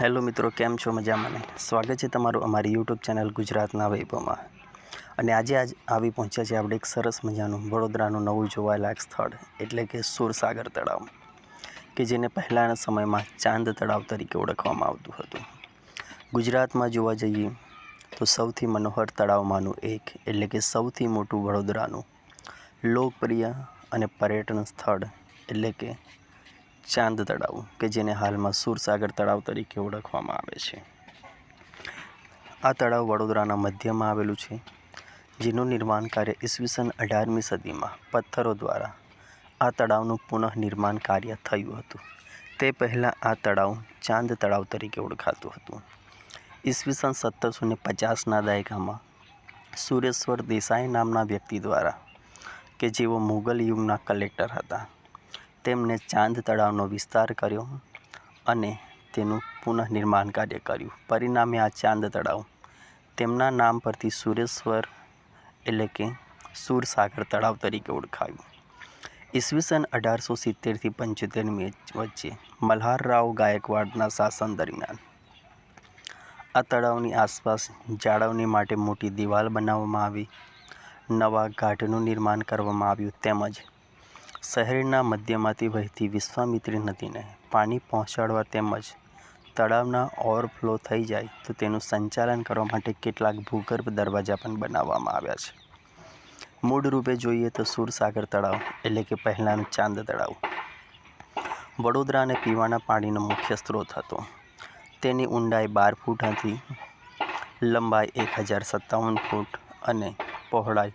Hello મિત્રો, કેમ છો? મજામાં સ્વાગત છે તમારું અમારી યુટ્યુબ ચેનલ ગુજરાતના વૈભવમાં. અને આજે આજ આવી પહોંચ્યા છે આપણે એક સરસ મજાનું વડોદરાનું નવું જોવાલાયક સ્થળ, એટલે કે સુરસાગર તળાવ, કે જેને પહેલાંના સમયમાં ચાંદ તળાવ તરીકે ઓળખવામાં આવતું હતું. ગુજરાતમાં જોવા જઈએ તો સૌથી મનોહર તળાવમાંનું એક, એટલે કે સૌથી મોટું વડોદરાનું લોકપ્રિય અને પર્યટન સ્થળ, એટલે કે ચાંદ તળાવ, કે જેને હાલમાં સુરસાગર તળાવ તરીકે ઓળખવામાં આવે છે. આ તળાવ વડોદરાના મધ્યમાં આવેલું છે, જેનું નિર્માણ કાર્ય ઈસવીસન અઢારમી સદીમાં પથ્થરો દ્વારા આ તળાવનું પુનઃનિર્માણ કાર્ય થયું હતું. તે પહેલાં આ તળાવ ચાંદ તળાવ તરીકે ઓળખાતું હતું. ઈસવીસન સત્તરસો ને પચાસના દાયકામાં સુરેશ્વર દેસાઈ નામના વ્યક્તિ દ્વારા, કે જેઓ મુગલ યુગના કલેક્ટર હતા તેમણે ચાંદ તળાવનો વિસ્તાર કર્યો અને તેનું પુનઃનિર્માણ કાર્ય કર્યું. પરિણામે આ ચાંદ તળાવ તેમના નામ પરથી સુરેશ્વર એટલે કે સુરસાગર તળાવ તરીકે ઓળખાયું. ઈસવીસન અઢારસો સિત્તેરથી પંચોતેરની વચ્ચે મલ્હારરાવ ગાયકવાડના શાસન દરમિયાન આ તળાવની આસપાસ જાળવણી માટે મોટી દિવાલ બનાવવામાં આવી, નવા ઘાટનું નિર્માણ કરવામાં આવ્યું તેમજ શહેરના મધ્યમાંથી વહેતી વિશ્વામિત્રી નદીને પાણી પહોંચાડવા તેમજ તળાવના ઓવરફ્લો થઈ જાય તો તેનું સંચાલન કરવા માટે કેટલાક ભૂગર્ભ દરવાજા પણ બનાવવામાં આવ્યા છે. મૂળ રૂપે જોઈએ તો સુરસાગર તળાવ એટલે કે પહેલાંનું ચાંદ તળાવ. વડોદરા અને પીવાના પાણીનો મુખ્ય સ્ત્રોત હતો. તેની ઊંડાઈ બાર ફૂટ હતી, લંબાઈ એક હજાર સત્તાવન ફૂટ અને પહોળાઈ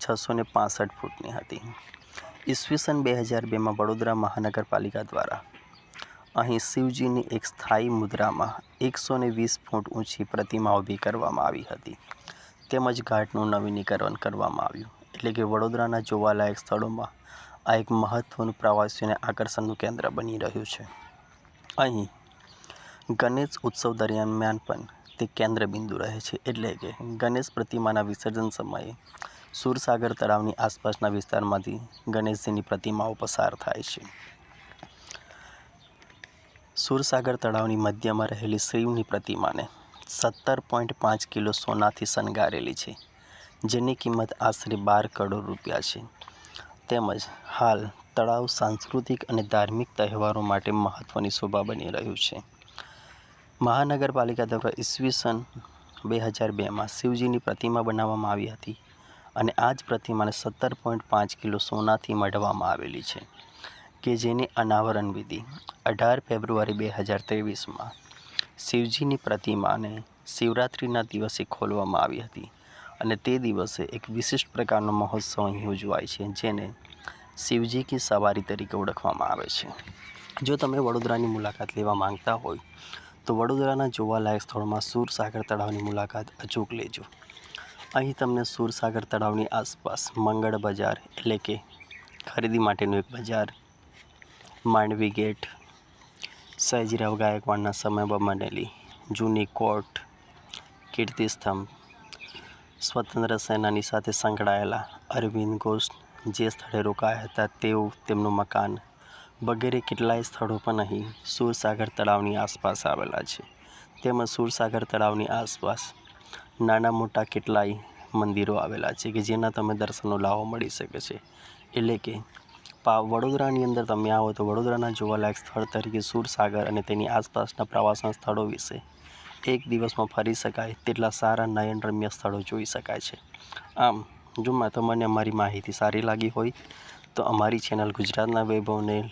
છસો ને પાસઠ ફૂટની હતી. ઈસવીસન બે હજાર બેમાં વડોદરા મહાનગરપાલિકા દ્વારા. અહીં શિવજીની એક સ્થાયી મુદ્રામાં એકસો ને વીસ ફૂટ ઊંચી પ્રતિમા ઊભી કરવામાં આવી હતી. તેમજ ઘાટનું નવીનીકરણ કરવામાં આવ્યું. એટલે કે વડોદરાના જોવાલાયક સ્થળોમાં આ એક મહત્ત્વનું પ્રવાસીઓને આકર્ષણનું કેન્દ્ર બની રહ્યું છે. અહીં ગણેશ ઉત્સવ દરમિયાન પણ તે કેન્દ્ર બિંદુ રહે છે. એટલે કે ગણેશ પ્રતિમાના વિસર્જન સમયે સુરસાગર તળાવની આસપાસના વિસ્તારમાંથી ગણેશજીની પ્રતિમાઓ પસાર થાય છે. સુરસાગર તળાવની મધ્યમાં રહેલી શિવની પ્રતિમાને સત્તર પોઈન્ટ પાંચ કિલો સોનાથી શણગારેલી છે, જેની કિંમત આશરે બાર કરોડ રૂપિયા છે. તેમજ હાલ તળાવ સાંસ્કૃતિક અને ધાર્મિક તહેવારો માટે મહત્ત્વની શોભા બની રહ્યું છે. મહાનગરપાલિકા દ્વારા ઈસવીસન બે હજાર બેમાં શિવજીની પ્રતિમા બનાવવામાં આવી હતી. અને આ જ પ્રતિમાને સત્તર પોઈન્ટ પાંચ કિલો સોનાથી મઢવામાં આવેલી છે, કે જેની અનાવરણ વિધિ અઢાર ફેબ્રુઆરી બે હજાર ત્રેવીસમાં શિવજીની પ્રતિમાને શિવરાત્રિના દિવસે ખોલવામાં આવી હતી અને તે દિવસે એક વિશિષ્ટ પ્રકારનો મહોત્સવ અહીં ઉજવાય છે, જેને શિવજી કી સવારી તરીકે ઓળખવામાં આવે છે. જો તમે વડોદરાની મુલાકાત લેવા માંગતા હોય, તો વડોદરાના જોવાલાયક સ્થળોમાં સુરસાગર તળાવની મુલાકાત અચૂક લેજો. અહીં તમને સુરસાગર તળાવની આસપાસ મંગળ બજાર એટલે કે ખરીદી માટેનું એક બજાર, માંડવી ગેટ સયાજીરાવ ગાયકવાડના સમયમાં બનેલી, જૂની કોર્ટ કીર્તિસ્તંભ સ્વતંત્ર સેનાની સાથે સંકળાયેલા અરવિંદ ઘોષ જે સ્થળે રોકાયા હતા તેવું તેમનું મકાન વગેરે કેટલાય સ્થળો પણ અહીં સુરસાગર તળાવની આસપાસ આવેલા છે. તેમજ સુરસાગર તળાવની આસપાસ નાના મોટા કેટલાય મંદિરો આવેલા છે કે જેના તમે દર્શનનો લાવો મળી શકે છે. એટલે કે પા વડોદરાની અંદર તમે આવો તો વડોદરાના જોવાલાયક સ્થળ તરીકે સુરસાગર અને તેની આસપાસના પ્રવાસન સ્થળો વિશે એક દિવસમાં ફરી શકાય તેટલા સારા નયનરમ્ય સ્થળો જોઈ શકાય છે. આમ, જો તમને અમારી માહિતી સારી લાગી હોય તો અમારી ચેનલ ગુજરાતના વૈભવને